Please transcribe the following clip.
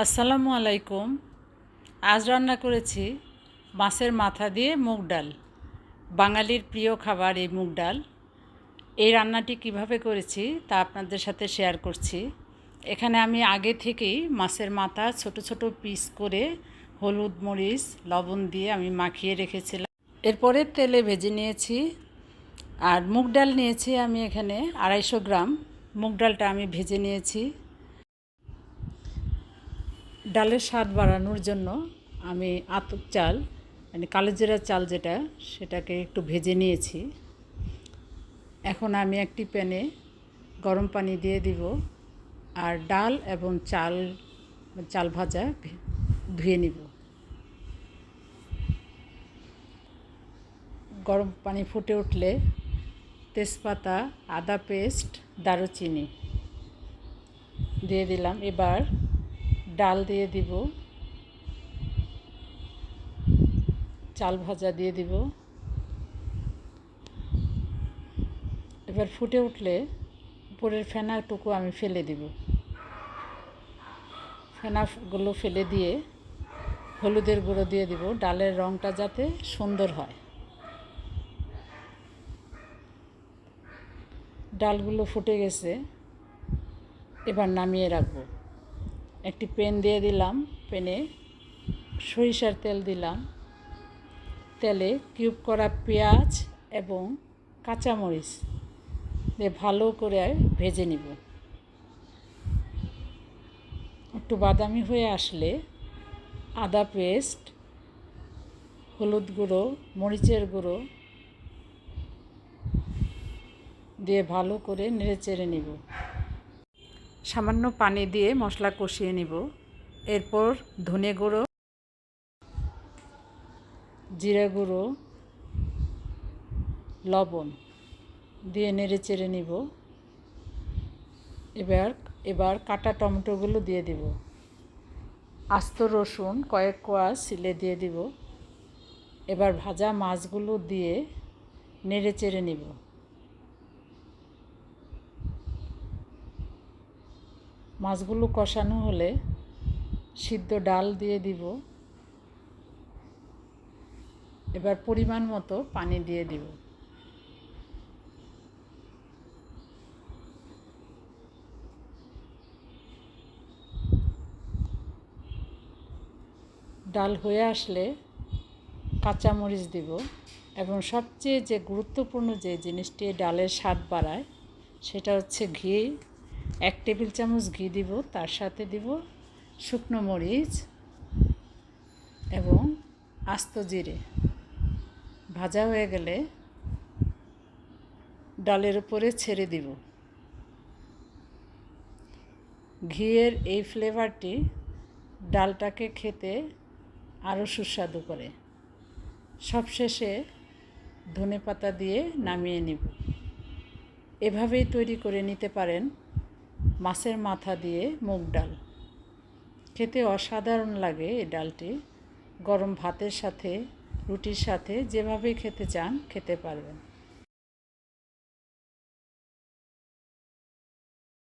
আসসালামু আলাইকুম। আজ রান্না করেছি মাছের মাথা দিয়ে মুগ ডাল। বাঙালির প্রিয় খাবার এই মুগ ডাল। এই রান্নাটি কীভাবে করেছি তা আপনাদের সাথে শেয়ার করছি। এখানে আমি আগে থেকেই মাছের মাথা ছোট ছোট পিস করে হলুদ মরিচ, লবণ দিয়ে আমি মাখিয়ে রেখেছিলাম। এরপরে তেলে ভেজে নিয়েছি। আর মুগ ডাল নিয়েছি আমি এখানে আড়াইশো গ্রাম। মুগ ডালটা আমি ভেজে নিয়েছি। ডালের স্বাদ বাড়ানোর জন্য আমি আতপ চাল মানে কালোজিরা চাল যেটা, সেটাকে একটু ভেজে নিয়েছি। এখন আমি একটি প্যানে গরম পানি দিয়ে দিব আর ডাল এবং চাল চাল ভাজা ধুয়ে নিব। গরম পানি ফুটে উঠলে তেজপাতা, আদা পেস্ট, দারুচিনি দিয়ে দিলাম। এবার ডাল দিয়ে দিব। চাল ভাজা দিয়ে দিব। এবার ফুটে উঠলে উপরের ফেনাটুকু আমি ফেলে দিব। ফেনাগুলো ফেলে দিয়ে হলুদের গুঁড়ো দিয়ে দিব। ডালের রঙটা যাতে সুন্দর হয়। ডালগুলো ফুটে গেছে। এবার নামিয়ে রাখব। একটি পেন দিয়ে দিলাম, পেনে সরিষার তেল দিলাম। তেলে কিউব করা পেঁয়াজ এবং কাঁচামরিচ দিয়ে ভালো করে ভেজে নিব। একটু বাদামি হয়ে আসলে আদা পেস্ট, হলুদ গুঁড়ো, মরিচের গুঁড়ো দিয়ে ভালো করে নেড়ে চেড়ে নিব। সামান্য পানি দিয়ে মশলা কষিয়ে নিব। এরপর ধনে গুঁড়ো, জিরা গুঁড়ো, লবণ দিয়ে নেড়ে চেড়ে নিব। এবার এবার কাটা টমেটোগুলো দিয়ে দিব। আস্ত রসুন কয়েক কোয়া সিলে দিয়ে দিব। এবার ভাজা মাছগুলো দিয়ে নেড়ে চেড়ে নিব। মাছগুলো কষানো হলে সিদ্ধ ডাল দিয়ে দিব। এবার পরিমাণ মতো পানি দিয়ে দিব। ডাল হয়ে আসলে কাঁচামরিচ দিব এবং সবচেয়ে যে গুরুত্বপূর্ণ যে জিনিসটি ডালের স্বাদ বাড়ায় সেটা হচ্ছে ঘি। এক টেবিল চামচ ঘি দিব, তার সাথে দিব শুকনো মরিচ এবং আস্ত জিরে। ভাজা হয়ে গেলে ডালের উপরে ছেড়ে দিব। ঘিয়ের এই ফ্লেভারটি ডালটাকে খেতে আরও সুস্বাদু করে। সবশেষে ধনে পাতা দিয়ে নামিয়ে নিব। এভাবেই তৈরি করে নিতে পারেন মাছের মাথা দিয়ে মুগ ডাল। খেতে অসাধারণ লাগে এই ডালটি। গরম ভাতের সাথে, রুটির সাথে যেভাবে খেতে চান, খেতে পারবেন।